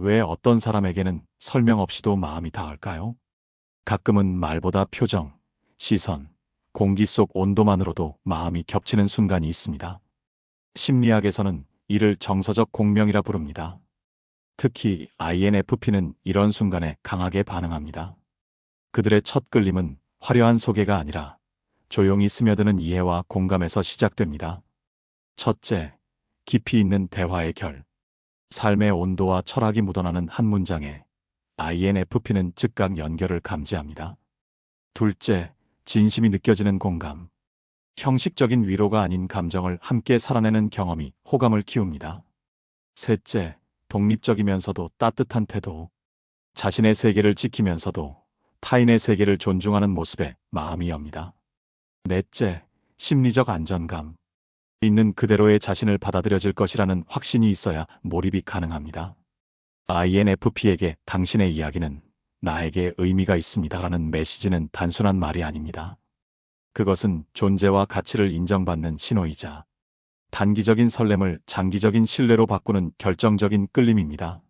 왜 어떤 사람에게는 설명 없이도 마음이 닿을까요? 가끔은 말보다 표정, 시선, 공기 속 온도만으로도 마음이 겹치는 순간이 있습니다. 심리학에서는 이를 정서적 공명이라 부릅니다. 특히 INFP는 이런 순간에 강하게 반응합니다. 그들의 첫 끌림은 화려한 소개가 아니라 조용히 스며드는 이해와 공감에서 시작됩니다. 첫째, 깊이 있는 대화의 결. 삶의 온도와 철학이 묻어나는 한 문장에 INFP는 즉각 연결을 감지합니다. 둘째, 진심이 느껴지는 공감. 형식적인 위로가 아닌 감정을 함께 살아내는 경험이 호감을 키웁니다. 셋째, 독립적이면서도 따뜻한 태도. 자신의 세계를 지키면서도 타인의 세계를 존중하는 모습에 마음이 엽니다. 넷째, 심리적 안정감. 있는 그대로의 자신을 받아들여질 것이라는 확신이 있어야 몰입이 가능합니다. INFP에게 당신의 이야기는 나에게 의미가 있습니다라는 메시지는 단순한 말이 아닙니다. 그것은 존재와 가치를 인정받는 신호이자 단기적인 설렘을 장기적인 신뢰로 바꾸는 결정적인 끌림입니다.